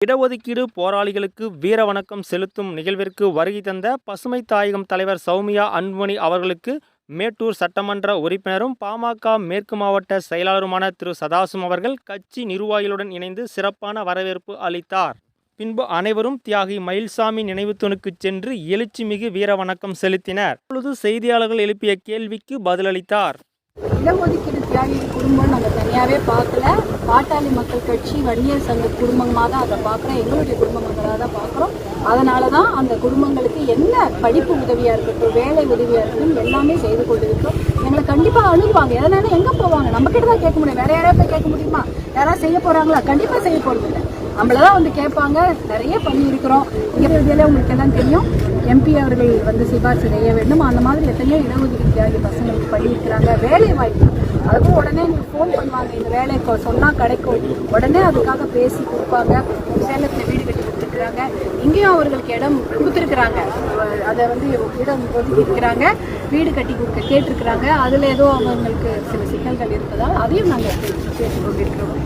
இடஒதுக்கீடு போராளிகளுக்கு வீர வணக்கம் செலுத்தும் நிகழ்விற்கு வருகை தந்த பசுமை தாயகம் தலைவர் சௌமியா அன்புமணி அவர்களுக்கு மேட்டூர் சட்டமன்ற உறுப்பினரும் பாமக மேற்கு மாவட்ட செயலாளருமான திரு சதாசும் அவர்கள் கட்சி நிர்வாகிகளுடன் இணைந்து சிறப்பான வரவேற்பு அளித்தார். பின்பு அனைவரும் தியாகி மயில்சாமி நினைவுத்தூணுக்கு சென்று எழுச்சிமிகு வீர வணக்கம் செலுத்தினர். அப்பொழுது செய்தியாளர்கள் எழுப்பிய கேள்விக்கு பதிலளித்தார். இடஒதுக்கீடு தியாகி குடும்பம் நாங்கள் தனியாகவே பார்க்கல. பாட்டாளி மக்கள் கட்சி வன்னியர் சங்க குடும்பமாக தான் அதை பார்க்குறோம். எங்களுடைய குடும்பங்களாக தான் பார்க்குறோம். அதனால தான் அந்த குடும்பங்களுக்கு என்ன படிப்பு உதவியாக இருக்கட்டும் வேலை உதவியாக இருக்கட்டும் எல்லாமே செய்து கொண்டிருக்கிறோம். எங்களை கண்டிப்பாக அணுகுவாங்க. எதனால எங்கே போவாங்க? நம்ம கிட்ட தான் கேட்க முடியும். வேற யாராவது போய் கேட்க முடியுமா? யாராவது செய்ய போகிறாங்களா கண்டிப்பாக செய்ய போகிறதில்ல நம்மள தான் வந்து கேட்பாங்க. நிறைய பண்ணியிருக்கிறோம். இங்கே உங்களுக்கு எல்லாம் தெரியும். எம்பி அவர்கள் வந்து சிபாரிசு செய்ய வேண்டும். அந்த மாதிரி எத்தனையோ இடஒதுக்கீடு தியாகி பசங்களுக்கு பண்ணியிருக்கிறாங்க. வேலை வாய்ப்பு. அதுவும் உடனே நீங்கள் ஃபோன் பண்ணுவாங்க. இந்த வேலை சொன்னால் கிடைக்கும். உடனே அதுக்காக பேசி கொடுப்பாங்க. சேலத்தில் வீடு கட்டி கொடுத்துருக்குறாங்க. இங்கேயும் அவர்களுக்கு இடம் கொடுத்துருக்குறாங்க. அதை வந்து இடம் ஒதுக்கி இருக்கிறாங்க வீடு கட்டி கொடுக்க கேட்டிருக்கிறாங்க. அதில் ஏதோ அவங்களுக்கு சில சிக்கல்கள் இருப்பதால் அதையும் நாங்கள் பேசி கொண்டிருக்கிறோம்